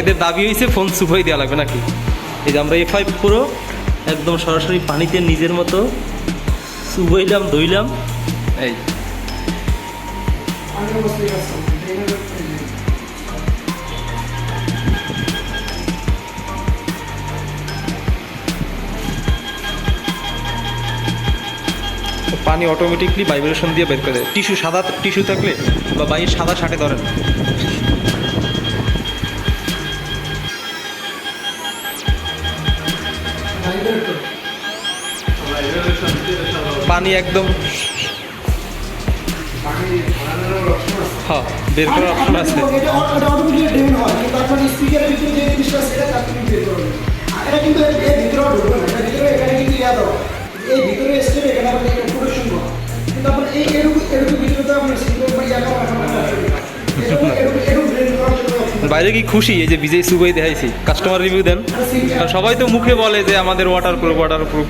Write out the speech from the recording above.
এদের দাবি হয়েছে ফোন সুফাই দেওয়া লাগবে নাকি? এই যে আমরা এ ফাইভ পুরো একদম সরাসরি পানিতে নিজের মতো সুবইলাম ধুইলাম। এই। পানি অটোমেটিকলি ভাইব্রেশন দিয়ে বের করে দেয়। টিস্যু সাদা টিস্যু থাকলে বা বাইরে সাদা শার্টে ধরেন। পানি একদম হ্যাঁ বের করার অপশন আছে। এটা কিন্তু ভিতরে ঢুকবে না ভিতরে এখানে কিন্তু ইয়া দাও এই ভিতরে কিন্তু আপনার এই এরকম এরকম আপনার সিঙ্গেল বা বাইরে কি খুশি? এই যে বিজয় সুবাই দেখাইছি। কাস্টমার রিভিউ দেন। কারণ সবাই তো মুখে বলে যে আমাদের ওয়াটার প্রুফ ওয়াটার প্রুফ.